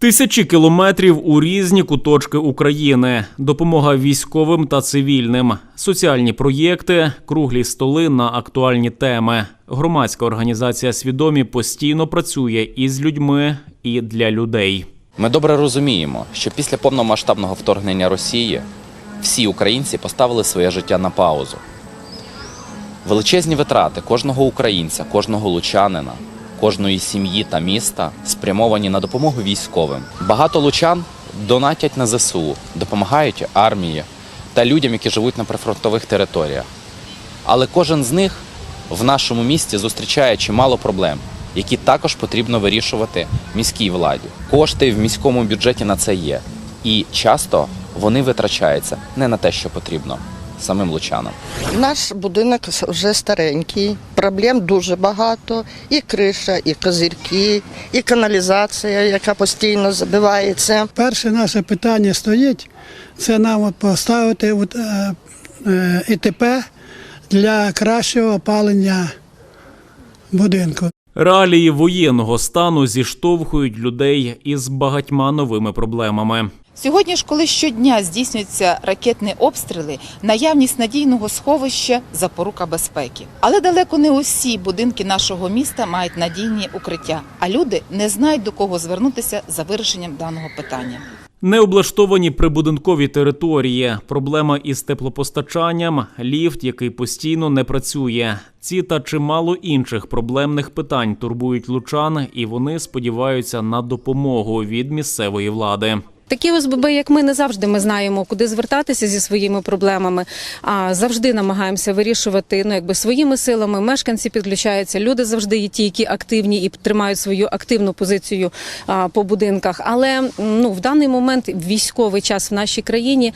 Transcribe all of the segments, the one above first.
Тисячі кілометрів у різні куточки України, допомога військовим та цивільним, соціальні проєкти, круглі столи на актуальні теми. Громадська організація свідомі постійно працює із людьми і для людей. Ми добре розуміємо, що після повномасштабного вторгнення Росії всі українці поставили своє життя на паузу. Величезні витрати кожного українця, кожного лучанина, кожної сім'ї та міста спрямовані на допомогу військовим. Багато лучан донатять на ЗСУ, допомагають армії та людям, які живуть на прифронтових територіях. Але кожен з них в нашому місті зустрічає чимало проблем, які також потрібно вирішувати міській владі. Кошти в міському бюджеті на це є, і часто вони витрачаються не на те, що потрібно самим лучанам. Наш будинок вже старенький, проблем дуже багато. І криша, і козирки, і каналізація, яка постійно забивається. Перше наше питання стоїть, це нам от поставити от, е, е, ІТП для кращого опалення будинку. Реалії воєнного стану зіштовхують людей із багатьма новими проблемами. Сьогодні ж, коли щодня здійснюються ракетні обстріли, наявність надійного сховища запорука безпеки. Але далеко не усі будинки нашого міста мають надійні укриття, а люди не знають до кого звернутися за вирішенням даного питання. Необлаштовані прибудинкові території, проблема із теплопостачанням, ліфт, який постійно не працює. Ці та чимало інших проблемних питань турбують лучан, і вони сподіваються на допомогу від місцевої влади. Такі ОСББ, як ми, не завжди ми знаємо, куди звертатися зі своїми проблемами. А завжди намагаємося вирішувати ну, якби своїми силами. Мешканці підключаються. Люди завжди є ті, які активні і тримають свою активну позицію а, по будинках. Але ну в даний момент військовий час в нашій країні.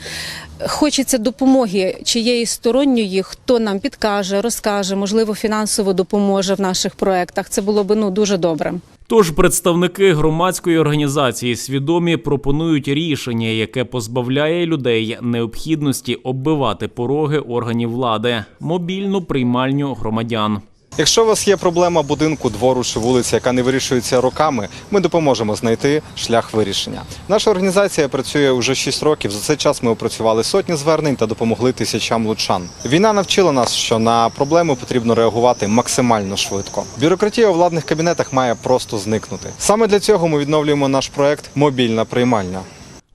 Хочеться допомоги чиєї сторонньої, хто нам підкаже, розкаже, можливо, фінансово допоможе в наших проектах. Це було б ну дуже добре. Тож представники громадської організації свідомі пропонують рішення, яке позбавляє людей необхідності оббивати пороги органів влади, мобільну приймальню громадян. Якщо у вас є проблема будинку, двору чи вулиці, яка не вирішується роками, ми допоможемо знайти шлях вирішення. Наша організація працює уже 6 років. За цей час ми опрацювали сотні звернень та допомогли тисячам лучан. Війна навчила нас, що на проблеми потрібно реагувати максимально швидко. Бюрократія у владних кабінетах має просто зникнути. Саме для цього ми відновлюємо наш проект Мобільна приймальня.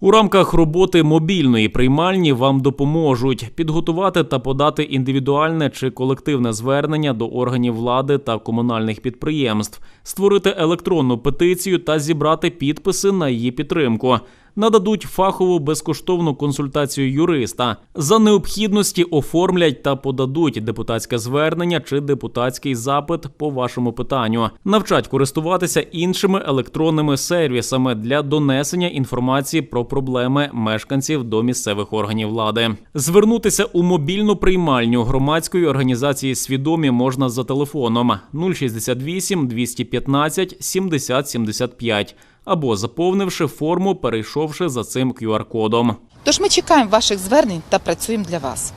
У рамках роботи мобільної приймальні вам допоможуть підготувати та подати індивідуальне чи колективне звернення до органів влади та комунальних підприємств, створити електронну петицію та зібрати підписи на її підтримку. Нададуть фахову безкоштовну консультацію юриста. За необхідності оформлять та подадуть депутатське звернення чи депутатський запит по вашому питанню. Навчать користуватися іншими електронними сервісами для донесення інформації про проблеми мешканців до місцевих органів влади. Звернутися у мобільну приймальню громадської організації свідомі можна за телефоном 068 215 70 75 або заповнивши форму, перейшовши за цим QR-кодом. Тож ми чекаємо ваших звернень та працюємо для вас.